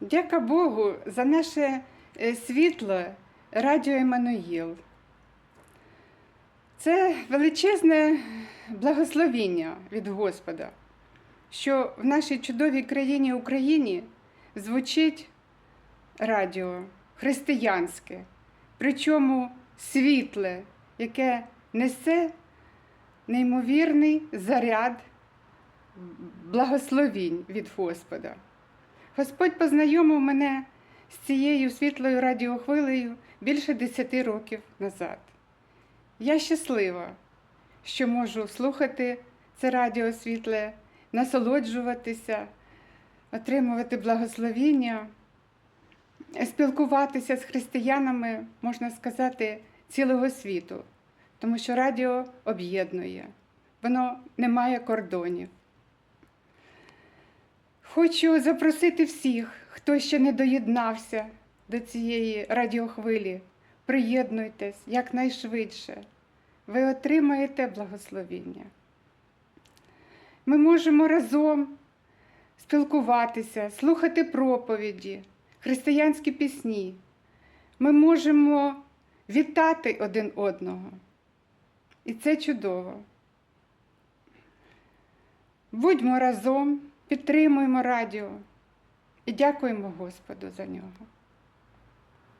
Дяка Богу за наше е, світло Радіо Еммануїл. Це величезне благословіння від Господа, що в нашій чудовій країні Україні звучить радіо християнське, причому світле, яке несе неймовірний заряд благословінь від Господа. Господь познайомив мене з цією світлою радіохвилею більше десяти років назад. Я щаслива, що можу слухати це радіо світле, насолоджуватися, отримувати благословіння, спілкуватися з християнами, можна сказати, цілого світу, тому що радіо об'єднує, воно не має кордонів. Хочу запросити всіх, хто ще не доєднався до цієї радіохвилі. Приєднуйтесь якнайшвидше. Ви отримаєте благословіння. Ми можемо разом спілкуватися, слухати проповіді, християнські пісні. Ми можемо вітати один одного. І це чудово. Будьмо разом, підтримуємо радіо і дякуємо Господу за нього.